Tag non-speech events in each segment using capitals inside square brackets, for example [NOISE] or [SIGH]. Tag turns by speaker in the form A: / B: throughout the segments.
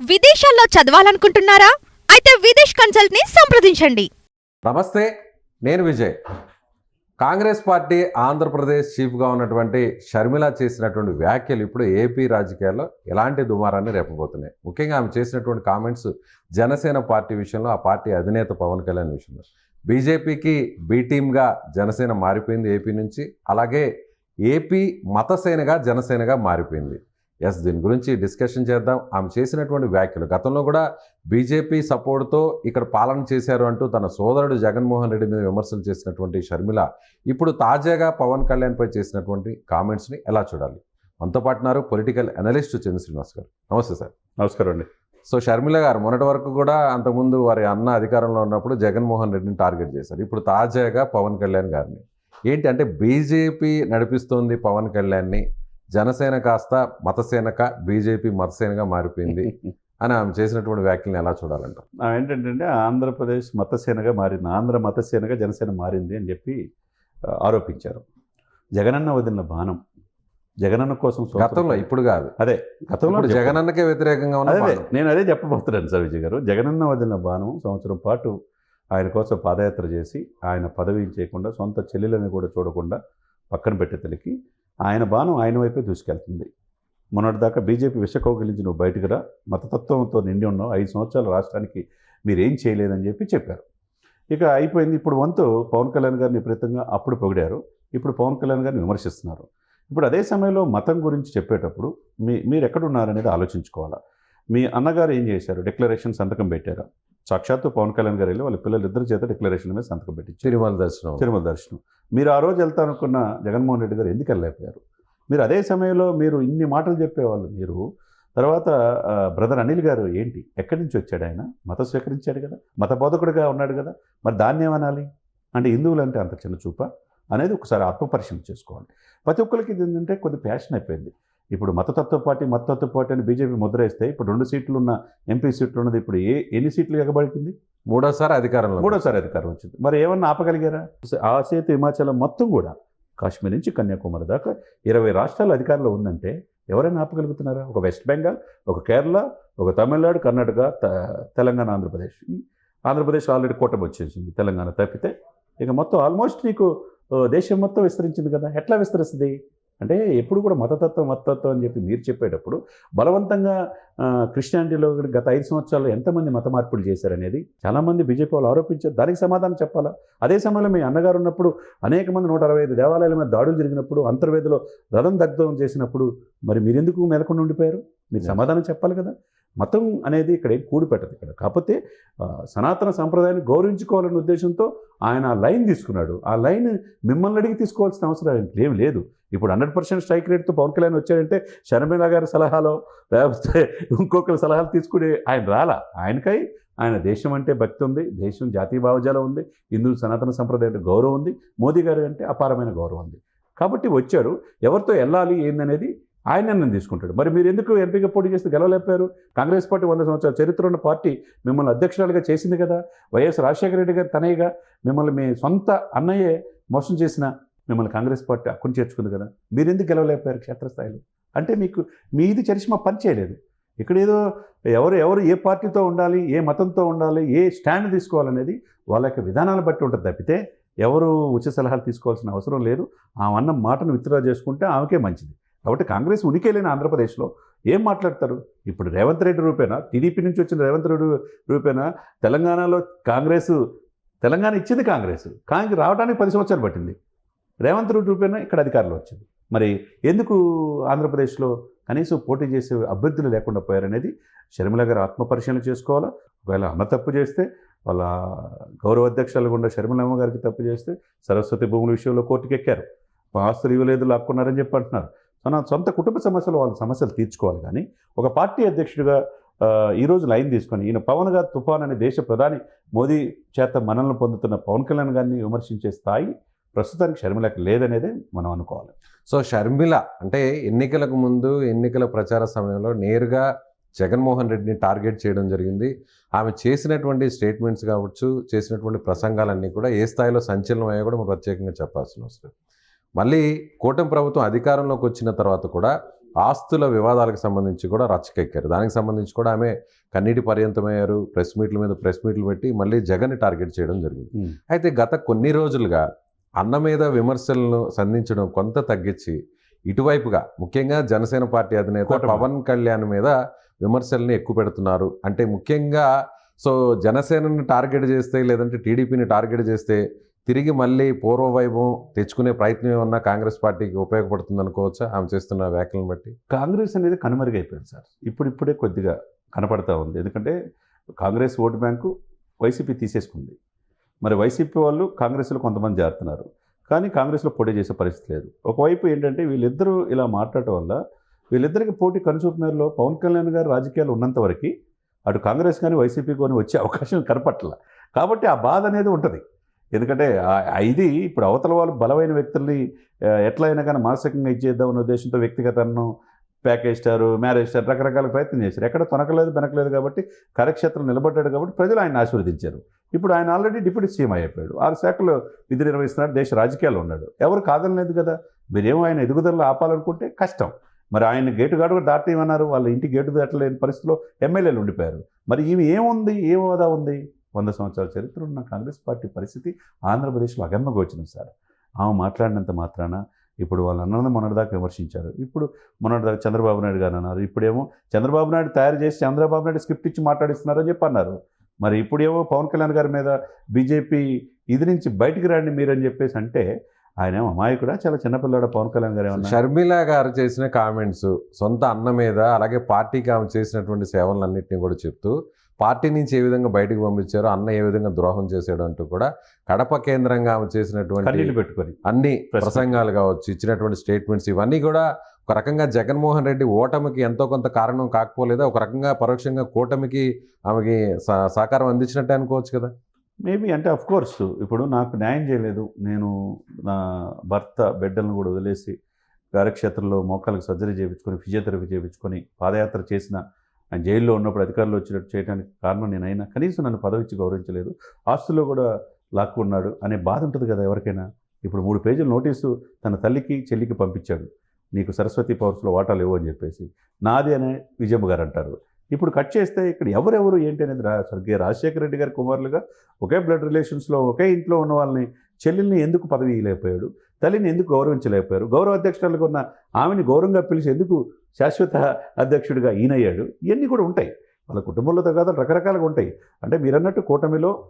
A: విదేశాల్లో చదవాలనుకుంటున్నారా? అయితే విదేశ్ కన్సల్ట్ని సంప్రదించండి.
B: నమస్తే నేను విజయ్. కాంగ్రెస్ పార్టీ ఆంధ్రప్రదేశ్ చీఫ్గా ఉన్నటువంటి షర్మిల చేసినటువంటి వ్యాఖ్యలు ఇప్పుడు ఏపీ రాజకీయాల్లో ఎలాంటి దుమారాన్ని రేపబోతున్నాయి? ముఖ్యంగా ఆమె చేసినటువంటి కామెంట్స్ జనసేన పార్టీ విషయంలో ఆ పార్టీ అధినేత పవన్ కళ్యాణ్ విషయంలో. బీజేపీకి బీ టీమ్గా జనసేన మారిపోయింది ఏపీ నుంచి. అలాగే ఏపీ మతసేనగా జనసేనగా మారిపోయింది. ఎస్ దీని గురించి డిస్కషన్ చేద్దాం. ఆమె చేసినటువంటి వ్యాఖ్యలు. గతంలో కూడా బీజేపీ సపోర్ట్తో ఇక్కడ పాలన చేశారు అంటూ తన సోదరుడు జగన్మోహన్ రెడ్డి మీద విమర్శలు చేసినటువంటి షర్మిల ఇప్పుడు తాజాగా పవన్ కళ్యాణ్పై చేసినటువంటి కామెంట్స్ని ఎలా చూడాలి? మనతో పాటున్నారు పొలిటికల్ అనలిస్ట్ చంద్ర శ్రీనివాస్ గారు. నమస్తే సార్.
C: నమస్కారం అండి.
B: సో షర్మిల గారు మొన్నటి వరకు కూడా అంతకుముందు వారి అన్న అధికారంలో ఉన్నప్పుడు జగన్మోహన్ రెడ్డిని టార్గెట్ చేశారు. ఇప్పుడు తాజాగా పవన్ కళ్యాణ్ గారిని. ఏంటి అంటే బీజేపీ నడిపిస్తోంది పవన్ కళ్యాణ్ని. జనసేన కాస్త మతసేనక బీజేపీ మతసేనగా మారిపోయింది [LAUGHS] అని ఆమె చేసినటువంటి వ్యాఖ్యలను ఎలా చూడాలంట
C: ఆమె ఏంటంటే ఆంధ్రప్రదేశ్ మతసేనగా మారింది ఆంధ్ర మతసేనగా జనసేన మారింది అని చెప్పి ఆరోపించారు. జగనన్న వదిలిన బాణం జగనన్న కోసం
B: గతంలో ఇప్పుడు కాదు.
C: అదే గతంలో
B: జగనన్నకే వ్యతిరేకంగా ఉన్న
C: అదే అదే,
B: బాణం.
C: నేను అదే చెప్పబోతున్నాను సార్ విజయ్ గారు. జగనన్న వదిలిన బాణం సంవత్సరం పాటు ఆయన కోసం పాదయాత్ర చేసి ఆయన పదవి చేయకుండా సొంత చెల్లెలని కూడా చూడకుండా పక్కన పెట్టే తలికి ఆయన బాణం ఆయన వైపే దూసుకెళ్తుంది. మొన్నటిదాకా బీజేపీ విషకౌగిలించి నువ్వు బయటకు రా మతతత్వంతో నిండి ఉన్నావు ఐదు సంవత్సరాల రాష్ట్రానికి మీరేం చేయలేదని చెప్పి చెప్పారు. ఇక అయిపోయింది ఇప్పుడు వంతు పవన్ కళ్యాణ్ గారిని విపరీతంగా అప్పుడు పొగిడారు ఇప్పుడు పవన్ కళ్యాణ్ గారిని విమర్శిస్తున్నారు. ఇప్పుడు అదే సమయంలో మతం గురించి చెప్పేటప్పుడు మీ మీరు ఎక్కడున్నారనేది ఆలోచించుకోవాలా? మీ అన్నగారు ఏం చేశారు? డిక్లరేషన్ సంతకం పెట్టారా? సాక్షాత్తు పవన్ కళ్యాణ్ గారు వెళ్ళి వాళ్ళ పిల్లలు ఇద్దరి చేత డిక్లరేషన్ మీద సంతకం పెట్టించారు.
B: తిరుమల దర్శనం.
C: తిరుమల దర్శనం. మీరు ఆ రోజు వెళ్తా అనుకున్న జగన్మోహన్ రెడ్డి గారు ఎందుకు వెళ్ళలేకపోయారు? మీరు అదే సమయంలో మీరు ఇన్ని మాటలు చెప్పేవాళ్ళు మీరు. తర్వాత బ్రదర్ అనిల్ గారు ఏంటి? ఎక్కడి నుంచి వచ్చాడు ఆయన? మత స్వీకరించాడు కదా? మత బోధకుడిగా ఉన్నాడు కదా? మరి దాన్ని ఏమనాలి? అంటే హిందువులు అంటే అంత చిన్న చూప? అనేది ఒకసారి ఆత్మపరిశీలన చేసుకోవాలి. ప్రతి ఒక్కరికి ఇది ఏంటంటే కొద్ది ప్యాషన్ అయిపోయింది. ఇప్పుడు మతతత్వ పార్టీ మతతత్వ పార్టీ అని బీజేపీ ముద్ర వేస్తే ఇప్పుడు రెండు సీట్లు ఉన్న ఎంపీ సీట్లు ఉన్నది ఇప్పుడు ఏ ఎన్ని సీట్లు ఎగబడుతుంది?
B: మూడోసారి అధికారంలో
C: మూడోసారి అధికారం వచ్చింది. మరి ఏమన్నా ఆపగలిగారా? ఆ సేతు హిమాచలం మొత్తం కూడా కాశ్మీర్ నుంచి కన్యాకుమారి దాకా ఇరవై రాష్ట్రాల అధికారంలో ఉందంటే ఎవరైనా ఆపగలుగుతున్నారా? ఒక వెస్ట్ బెంగాల్ ఒక కేరళ ఒక తమిళనాడు కర్ణాటక తెలంగాణ ఆంధ్రప్రదేశ్. ఆంధ్రప్రదేశ్ ఆల్రెడీ కూటమి వచ్చేసింది. తెలంగాణ తప్పితే ఇక మొత్తం ఆల్మోస్ట్ నీకు దేశం మొత్తం విస్తరించింది కదా. ఎట్లా విస్తరిస్తుంది? అంటే ఎప్పుడు కూడా మతతత్వం మతతత్వం అని చెప్పి మీరు చెప్పేటప్పుడు బలవంతంగా క్రిస్టియానిటీలో గత ఐదు సంవత్సరాల్లో ఎంతమంది మత మార్పులు చేశారనేది చాలామంది బీజేపీ వాళ్ళు ఆరోపించారు. దానికి సమాధానం చెప్పాలా? అదే సమయంలో మీ అన్నగారు ఉన్నప్పుడు అనేక మంది నూట అరవై ఐదు దేవాలయాల మీద దాడులు జరిగినప్పుడు అంతర్వేదిలో రథం దగ్ధం చేసినప్పుడు మరి మీరెందుకు మెలకుండా ఉండిపోయారు మీరు. సమాధానం చెప్పాలి కదా. మతం అనేది ఇక్కడ ఏం కూడిపెట్టదు ఇక్కడ. కాకపోతే సనాతన సంప్రదాయాన్ని గౌరవించుకోవాలనే ఉద్దేశంతో ఆయన ఆ లైన్ తీసుకున్నాడు. ఆ లైన్ మిమ్మల్ని అడిగి తీసుకోవాల్సిన అవసరం ఏం లేదు. ఇప్పుడు హండ్రెడ్ పర్సెంట్ స్ట్రైక్ రేట్తో పవన్ కళ్యాణ్ వచ్చాడంటే షర్మిల గారి సలహాలో లేకపోతే ఇంకొకరి సలహాలు తీసుకుని ఆయన రాలా. ఆయనకై ఆయన దేశం అంటే భక్తి ఉంది దేశం జాతీయ భావజాలం ఉంది హిందూ సనాతన సంప్రదాయం అంటే గౌరవం ఉంది మోదీ గారు అంటే అపారమైన గౌరవం ఉంది. కాబట్టి వచ్చారు. ఎవరితో వెళ్ళాలి ఏందనేది ఆయన నిర్ణయం తీసుకుంటాడు. మరి మీరు ఎందుకు ఎంపీగా పోటీ చేస్తే గెలవలేపారు కాంగ్రెస్ పార్టీ వంద సంవత్సరాల చరిత్ర ఉన్న పార్టీ మిమ్మల్ని అధ్యక్షురాలుగా చేసింది కదా? వైఎస్ రాజశేఖర రెడ్డి గారు తనయ్యగా మిమ్మల్ని మీ సొంత అన్నయ్యే మోసం చేసిన మిమ్మల్ని కాంగ్రెస్ పార్టీ అక్కడి చేర్చుకుంది కదా? మీరు ఎందుకు గెలవలేపారు క్షేత్రస్థాయిలో? అంటే మీకు మీది చరిష్మా పని చేయలేదు ఇక్కడ ఏదో ఎవరు ఎవరు ఏ పార్టీతో ఉండాలి ఏ మతంతో ఉండాలి ఏ స్టాండ్ తీసుకోవాలనేది వాళ్ళ యొక్క విధానాలను బట్టి ఉంటుంది తప్పితే ఎవరు ఉచిత సలహాలు తీసుకోవాల్సిన అవసరం లేదు. ఆమె అన్న మాటను విత్డ్రా చేసుకుంటే ఆమెకే మంచిది. కాబట్టి కాంగ్రెస్ ఉనికి లేని ఆంధ్రప్రదేశ్లో ఏం మాట్లాడతారు? ఇప్పుడు రేవంత్ రెడ్డి రూపేనా? టీడీపీ నుంచి వచ్చిన రేవంత్ రెడ్డి రూపేనా? తెలంగాణలో కాంగ్రెస్ తెలంగాణ ఇచ్చింది కాంగ్రెస్ కానీ రావడానికి పది సంవత్సరాలు పట్టింది. రేవంత్ రెడ్డి రూపేనా? ఇక్కడ అధికారంలో వచ్చింది. మరి ఎందుకు ఆంధ్రప్రదేశ్లో కనీసం పోటీ చేసే అభ్యర్థులు లేకుండా పోయారనేది షర్మిల గారు ఆత్మపరిశీలన చేసుకోవాలా? ఒకవేళ అమ్మ తప్పు చేస్తే వాళ్ళ గౌరవ అధ్యక్షులు గుండా షర్మిలమ్మ గారికి తప్పు చేస్తే సరస్వతి భూముల విషయంలో కోర్టుకెక్కారు. మా ఆస్తులు ఇవ్వలేదు లాక్కున్నారని చెప్పి అంటున్నారు. తన సొంత కుటుంబ సమస్యలు వాళ్ళ సమస్యలు తీర్చుకోవాలి కానీ ఒక పార్టీ అధ్యక్షుడిగా ఈరోజు లైన్ తీసుకొని ఈయన పవన్ గారు తుఫాన్ అనే దేశ ప్రధాని మోదీ చేత మనల్ని పొందుతున్న పవన్ కళ్యాణ్ గారిని విమర్శించే స్థాయి ప్రస్తుతానికి షర్మిలకు లేదనేదే మనం అనుకోవాలి.
B: సో షర్మిల అంటే ఎన్నికలకు ముందు ఎన్నికల ప్రచార సమయంలో నేరుగా జగన్మోహన్ రెడ్డిని టార్గెట్ చేయడం జరిగింది. ఆమె చేసినటువంటి స్టేట్మెంట్స్ కావచ్చు చేసినటువంటి ప్రసంగాలన్నీ కూడా ఏ స్థాయిలో సంచలనం అయ్యా కూడా మనం ప్రత్యేకంగా చెప్పాల్సిన అవసరం మళ్ళీ కూటమి ప్రభుత్వం అధికారంలోకి వచ్చిన తర్వాత కూడా ఆస్తుల వివాదాలకు సంబంధించి కూడా రచ్చకెక్కారు దానికి సంబంధించి కూడా ఆమె కన్నీటి పర్యంతమయ్యారు ప్రెస్ మీట్ల మీద ప్రెస్ మీట్లు పెట్టి మళ్ళీ జగన్ని టార్గెట్ చేయడం జరిగింది. అయితే గత కొన్ని రోజులుగా అన్న మీద విమర్శలను సంధించడం కొంత తగ్గించి ఇటువైపుగా ముఖ్యంగా జనసేన పార్టీ అధినేత. పవన్ కళ్యాణ్ మీద విమర్శల్ని ఎక్కువ పెడుతున్నారు అంటే ముఖ్యంగా సో జనసేనని టార్గెట్ చేస్తే లేదంటే టీడీపీని టార్గెట్ చేస్తే తిరిగి మళ్ళీ పూర్వవైభవం తెచ్చుకునే ప్రయత్నం ఏమన్నా కాంగ్రెస్ పార్టీకి ఉపయోగపడుతుంది అనుకోవచ్చా ఆమె చేస్తున్న వ్యాఖ్యలను బట్టి?
C: కాంగ్రెస్ అనేది కనుమరుగైపోయింది సార్. ఇప్పుడు ఇప్పుడే కొద్దిగా కనపడతా ఉంది. ఎందుకంటే కాంగ్రెస్ ఓటు బ్యాంకు వైసీపీ తీసేసుకుంది. మరి వైసీపీ వాళ్ళు కాంగ్రెస్లో కొంతమంది చేరుతున్నారు కానీ కాంగ్రెస్లో పోటీ చేసే పరిస్థితి లేదు. ఒకవైపు ఏంటంటే వీళ్ళిద్దరూ ఇలా మాట్లాడటం వల్ల వీళ్ళిద్దరికి పోటీ కనుచూపినారులో పవన్ కళ్యాణ్ గారు రాజకీయాలు ఉన్నంత వరకు అటు కాంగ్రెస్ కానీ వైసీపీ కానీ వచ్చే అవకాశం కనపట్ల. కాబట్టి ఆ బాధ అనేది ఉంటుంది. ఎందుకంటే ఇది ఇప్పుడు అవతల వాళ్ళు బలమైన వ్యక్తుల్ని ఎట్లా అయినా కానీ మానసికంగా ఇచ్చేద్దాం అనే ఉద్దేశంతో వ్యక్తిగతను ప్యాకేజ్ స్టారు మ్యారేజ్ స్టార్ రకరకాల ప్రయత్నం చేశారు. ఎక్కడ తొనకలేదు వెనకలేదు కాబట్టి కార్యక్షేత్రం నిలబడ్డాడు కాబట్టి ప్రజలు ఆయన ఆశీర్వదించారు. ఇప్పుడు ఆయన ఆల్రెడీ డిప్యూటీ సీఎం అయిపోయాడు. ఆరు శాఖలు విధి నిర్వహిస్తున్నాడు దేశ రాజకీయాల్లో ఉన్నాడు. ఎవరు కాదనలేదు కదా. మీరేమో ఆయన ఎదుగుదలలో ఆపాలనుకుంటే కష్టం. మరి ఆయన గేటు గాడు కూడా దాటేయమన్నారు వాళ్ళ ఇంటి గేటు దాటలేని పరిస్థితిలో ఎమ్మెల్యేలు ఉండిపోయారు. మరి ఈమె ఏముంది? ఏం హోదా ఉంది? వంద సంవత్సరాల చరిత్ర ఉన్న కాంగ్రెస్ పార్టీ పరిస్థితి ఆంధ్రప్రదేశ్లో అగమ్యగోచరం సార్. ఆమె మాట్లాడినంత మాత్రాన ఇప్పుడు వాళ్ళ అన్నది మొన్నటిదాకా విమర్శించారు. ఇప్పుడు మొన్నటిదాకా చంద్రబాబు నాయుడు గారు అన్నారు ఇప్పుడేమో చంద్రబాబు నాయుడు తయారు చేసి చంద్రబాబు నాయుడు స్క్రిప్ట్ ఇచ్చి మాట్లాడిస్తున్నారు అని చెప్పి అన్నారు మరి ఇప్పుడేమో పవన్ కళ్యాణ్ గారి మీద బీజేపీ ఇది నుంచి బయటికి రండి మీరని చెప్పేసి అంటే ఆయన ఏమో అమాయకుడా? చాలా చిన్నపిల్లాడు పవన్ కళ్యాణ్ గారు ఏమన్నా?
B: షర్మిల గారు చేసిన కామెంట్స్ సొంత అన్న మీద అలాగే పార్టీకి ఆమె చేసినటువంటి సేవలన్నింటినీ కూడా చెప్తూ పార్టీ నుంచి ఏ విధంగా బయటకు పంపించారో అన్న ఏ విధంగా ద్రోహం చేశాడు అంటూ కూడా కడప కేంద్రంగా ఆమె చేసినటువంటి
C: పెట్టుకొని.
B: అన్ని ప్రసంగాలు కావచ్చు ఇచ్చినటువంటి స్టేట్మెంట్స్ ఇవన్నీ కూడా ఒక రకంగా జగన్మోహన్ రెడ్డి ఓటమికి ఎంతో కొంత కారణం కాకపోలేదా? ఒక రకంగా పరోక్షంగా కూటమికి ఆమెకి సహ- సహకారం అందించినట్టే అనుకోవచ్చు కదా?
C: మేబీ అంటే అఫ్ కోర్స్ ఇప్పుడు నాకు న్యాయం చేయలేదు. నేను నా భర్త బిడ్డలను కూడా వదిలేసి కార్యక్షేత్రంలో మోకాలకు సర్జరీ చేయించుకొని ఫిజియోథెరపీ చేయించుకొని పాదయాత్ర చేసిన ఆయన జైల్లో ఉన్నప్పుడు అధికారులు వచ్చినట్టు చేయడానికి కారణం నేనైనా కనీసం నన్ను పదవి ఇచ్చి గౌరవించలేదు ఆస్తుల్లో కూడా లాక్కున్నాడు అనే బాధ ఉంటుంది కదా ఎవరికైనా. ఇప్పుడు మూడు పేజీల నోటీసు తన తల్లికి చెల్లికి పంపించాడు. నీకు సరస్వతి పవర్స్లో వాటాలు ఇవ్వు అని చెప్పేసి. నాది అనే విజయమ్మ గారు అంటారు. ఇప్పుడు కట్ చేస్తే ఇక్కడ ఎవరెవరు ఏంటి అనేది రా స్వర్గీయ రాజశేఖర రెడ్డి గారి కుమారులుగా ఒకే బ్లడ్ రిలేషన్స్లో ఒకే ఇంట్లో ఉన్న వాళ్ళని చెల్లెల్ని ఎందుకు పదవి ఇవ్వలేకపోయాడు? తల్లిని ఎందుకు గౌరవించలేకపోయారు? గౌరవ అధ్యక్షురాలుగా ఉన్న ఆమెని గౌరవంగా పిలిచి ఎందుకు శాశ్వత అధ్యక్షుడిగా ఈయనయ్యాడు ఇవన్నీ కూడా ఉంటాయి. వాళ్ళ కుటుంబంలో తగాదాలు రకరకాలుగా ఉంటాయి. అంటే మీరన్నట్టు కూటమిలో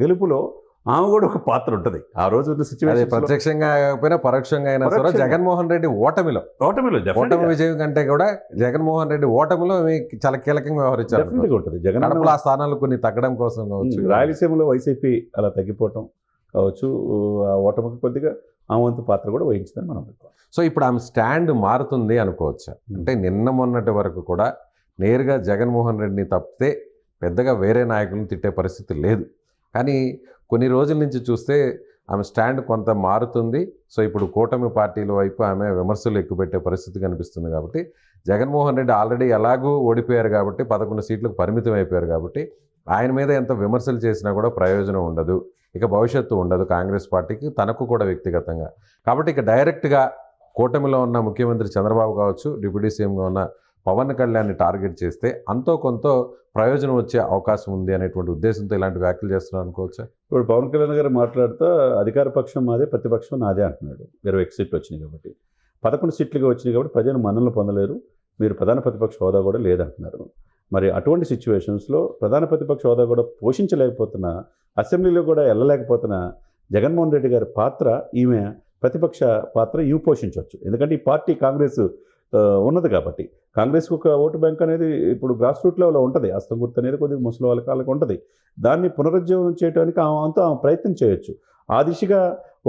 C: గెలుపులో ఆమె కూడా ఒక పాత్ర ఉంటుంది. ఆ రోజు ఉన్న సిచ్యువేషన్
B: ప్రత్యక్షంగా కాకపోయినా పరోక్షంగా అయినా సరే. జగన్మోహన్ రెడ్డి ఓటమిలో.
C: ఓటమిలో
B: ఓటమి విజయం కంటే కూడా జగన్మోహన్ రెడ్డి ఓటమిలో చాలా కీలకంగా వ్యవహరించారు.
C: ఉంటుంది. జగన్
B: ఆ స్థానాలు కొన్ని తగ్గడం కోసం కావచ్చు.
C: రాయలసీమలో వైసీపీ అలా తగ్గిపోవటం కావచ్చు. ఆ ఓటమికి కొద్దిగా ఆ వంతు పాత్ర కూడా వహించిందని మనం
B: సో ఇప్పుడు ఆమె స్టాండ్ మారుతుంది అనుకోవచ్చు. అంటే నిన్న మొన్నటి వరకు కూడా నేరుగా జగన్మోహన్ రెడ్డిని తప్పితే పెద్దగా వేరే నాయకులను తిట్టే పరిస్థితి లేదు. కానీ కొన్ని రోజుల నుంచి చూస్తే ఆమె స్టాండ్ కొంత మారుతుంది. సో ఇప్పుడు కూటమి పార్టీల వైపు ఆమె విమర్శలు ఎక్కుపెట్టే పరిస్థితి కనిపిస్తుంది కాబట్టి జగన్మోహన్ రెడ్డి ఆల్రెడీ ఎలాగూ ఓడిపోయారు కాబట్టి పదకొండు సీట్లకు పరిమితం అయిపోయారు కాబట్టి ఆయన మీద ఎంత విమర్శలు చేసినా కూడా ప్రయోజనం ఉండదు. ఇక భవిష్యత్తు ఉండదు కాంగ్రెస్ పార్టీకి తనకు కూడా వ్యక్తిగతంగా. కాబట్టి ఇక డైరెక్ట్గా కూటమిలో ఉన్న ముఖ్యమంత్రి చంద్రబాబు కావచ్చు డిప్యూటీ సీఎంగా ఉన్న పవన్ కళ్యాణ్ని టార్గెట్ చేస్తే అంతో కొంత ప్రయోజనం వచ్చే అవకాశం ఉంది అనేటువంటి ఉద్దేశంతో ఇలాంటి వ్యాఖ్యలు చేస్తున్నారు అనుకోవచ్చా?
C: ఇప్పుడు పవన్ కళ్యాణ్ గారు మాట్లాడుతూ అధికార పక్షం మాదే ప్రతిపక్షం నాదే అంటున్నాడు. ఇరవై ఒక సీట్లు వచ్చినాయి కాబట్టి. పదకొండు సీట్లుగా వచ్చినాయి కాబట్టి ప్రజలు మనల్ని పొందలేరు. మీరు ప్రధాన ప్రతిపక్ష హోదా కూడా లేదంటున్నారు. మరి అటువంటి సిచ్యువేషన్స్లో ప్రధాన ప్రతిపక్ష హోదా కూడా పోషించలేకపోతున్నా అసెంబ్లీలో కూడా వెళ్ళలేకపోతున్నా జగన్మోహన్ రెడ్డి గారి పాత్ర ఈమె ప్రతిపక్ష పాత్ర ఇవి పోషించవచ్చు. ఎందుకంటే ఈ పార్టీ కాంగ్రెస్ ఉన్నది కాబట్టి. కాంగ్రెస్కి ఒక ఓటు బ్యాంక్ అనేది ఇప్పుడు గ్రాస్ రూట్ లెవెల్లో ఉంటుంది. అస్తం గుర్తు అనేది కొద్దిగా ముసలి వాళ్ళ కాళ్ళకి ఉంటుంది. దాన్ని పునరుజ్జీవనం చేయడానికి ఆమె అంతా ఆమె ప్రయత్నం చేయొచ్చు. ఆ దిశగా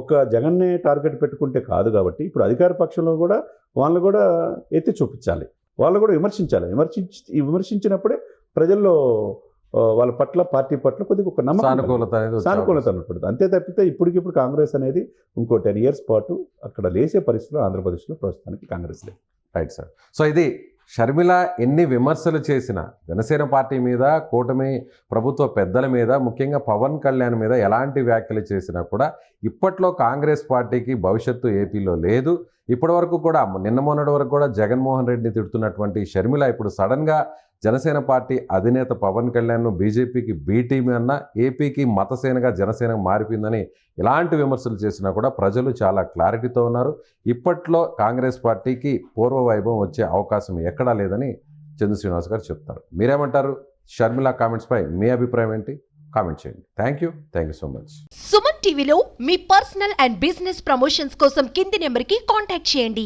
C: ఒక జగన్నే టార్గెట్ పెట్టుకుంటే కాదు కాబట్టి ఇప్పుడు అధికార పక్షంలో కూడా వాళ్ళని కూడా ఎత్తి చూపించాలి. వాళ్ళు కూడా విమర్శించాలి. విమర్శించి విమర్శించినప్పుడే ప్రజల్లో వాళ్ళ పట్ల పార్టీ పట్ల కొద్దిగా ఒక నమ్మకం.
B: సానుకూలత
C: సానుకూలత ఉన్నప్పుడు. అంతే తప్పితే ఇప్పటికిప్పుడు కాంగ్రెస్ అనేది ఇంకో టెన్ ఇయర్స్ పాటు అక్కడ లేసే పరిస్థితులు ఆంధ్రప్రదేశ్లో ప్రస్తుతానికి కాంగ్రెస్ లేదు.
B: Right sir. సో ఇది షర్మిల ఎన్ని విమర్శలు చేసినా జనసేన పార్టీ మీద కూటమి ప్రభుత్వ పెద్దల మీద ముఖ్యంగా పవన్ కళ్యాణ్ మీద ఎలాంటి వ్యాఖ్యలు చేసినా కూడా ఇప్పట్లో కాంగ్రెస్ పార్టీకి భవిష్యత్తు ఏపీలో లేదు. ఇప్పటి వరకు కూడా నిన్న మొన్నటి వరకు కూడా జగన్మోహన్ రెడ్డిని తిడుతున్నటువంటి షర్మిల ఇప్పుడు సడన్గా జనసేన పార్టీ అధినేత పవన్ కళ్యాణ్ను బీజేపీకి బీటీమీ అన్న ఏపీకి మతసేనగా జనసేన మారిపోయిందని ఇలాంటి విమర్శలు చేసినా కూడా ప్రజలు చాలా క్లారిటీతో ఉన్నారు. ఇప్పట్లో కాంగ్రెస్ పార్టీకి పూర్వ వైభవం వచ్చే అవకాశం ఎక్కడా లేదని చంద్ర శ్రీనివాస్ గారు చెప్తారు. మీరేమంటారు? షర్మిల కామెంట్స్పై మీ అభిప్రాయం ఏంటి? కామెంట్ చేయండి. Thank you thank you so much
D: Suman టీవీలో మీ పర్సనల్ అండ్ బిజినెస్ ప్రమోషన్స్ కోసం కింది నెంబర్కి కాంటాక్ట్ చేయండి.